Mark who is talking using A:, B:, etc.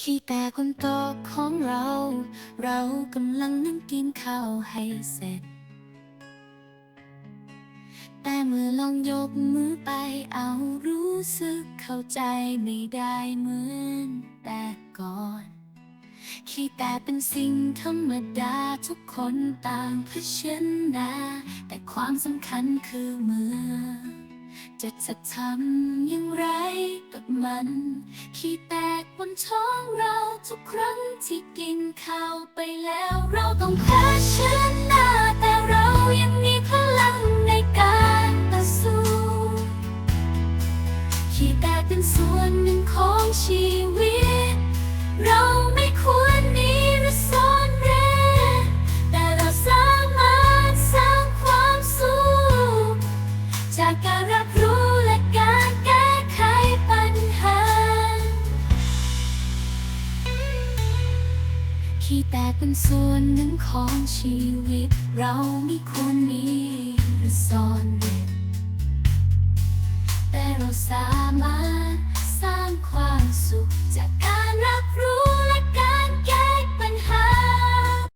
A: ขี้แต่คนโตของเรา เรากำลังนั่งกินข้าวให้เสร็จ แต่เมื่อลองยกมือไปเอารู้สึกเข้าใจไม่ได้เหมือนแต่ก่อนขี้แต่เป็นสิ่งธรรมดาทุกคนต่างเผชิญหน้าแต่ความสำคัญคือเมื่อจะจะทำอย่างไรกับมัน ขี้แตก บนท้องเราทุกครั้งที่กินข้าวไปแล้ว เราต้องเผชิญหน้าแต่เรายังมีพลังในการต่อสู้ขี้แตกเป็นส่วนหนึ่งของชีวิต เราไม่ควรหนีหรือซ่อนเร้นแต่เราสามารถสร้างความสุขจากการรับรู้ ขี้แตกเป็นส่วนหนึ่งของชีวิต เราไม่ควรมีหรือซ่อนเร้นแต่เราสา